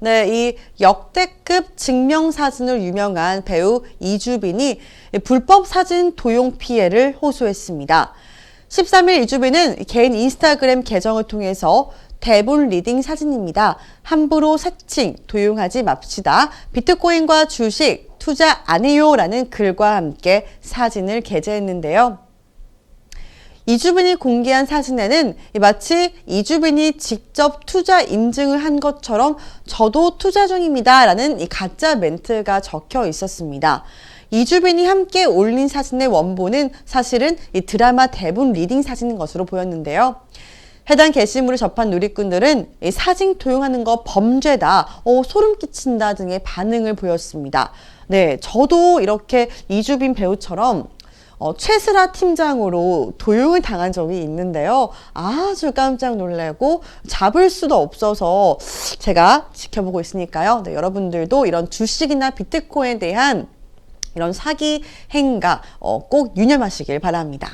네, 이 역대급 증명사진으로 유명한 배우 이주빈이 불법 사진 도용 피해를 호소했습니다. 13일 이주빈은 개인 인스타그램 계정을 통해서 대본 리딩 사진입니다. 함부로 사칭, 도용하지 맙시다. 비트코인과 주식, 투자 안 해요. 라는 글과 함께 사진을 게재했는데요. 이주빈이 공개한 사진에는 마치 이주빈이 직접 투자 인증을 한 것처럼 저도 투자 중입니다. 라는 이 가짜 멘트가 적혀 있었습니다. 이주빈이 함께 올린 사진의 원본은 사실은 이 드라마 대본 리딩 사진인 것으로 보였는데요. 해당 게시물을 접한 누리꾼들은 이 사진 도용하는 거 범죄다, 어, 소름 끼친다 등의 반응을 보였습니다. 네, 저도 이렇게 이주빈 배우처럼 어, 최슬아 팀장으로 도용을 당한 적이 있는데요. 아주 깜짝 놀라고 잡을 수도 없어서 제가 지켜보고 있으니까요. 네, 여러분들도 이런 주식이나 비트코인에 대한 이런 사기 행가 어, 꼭 유념하시길 바랍니다.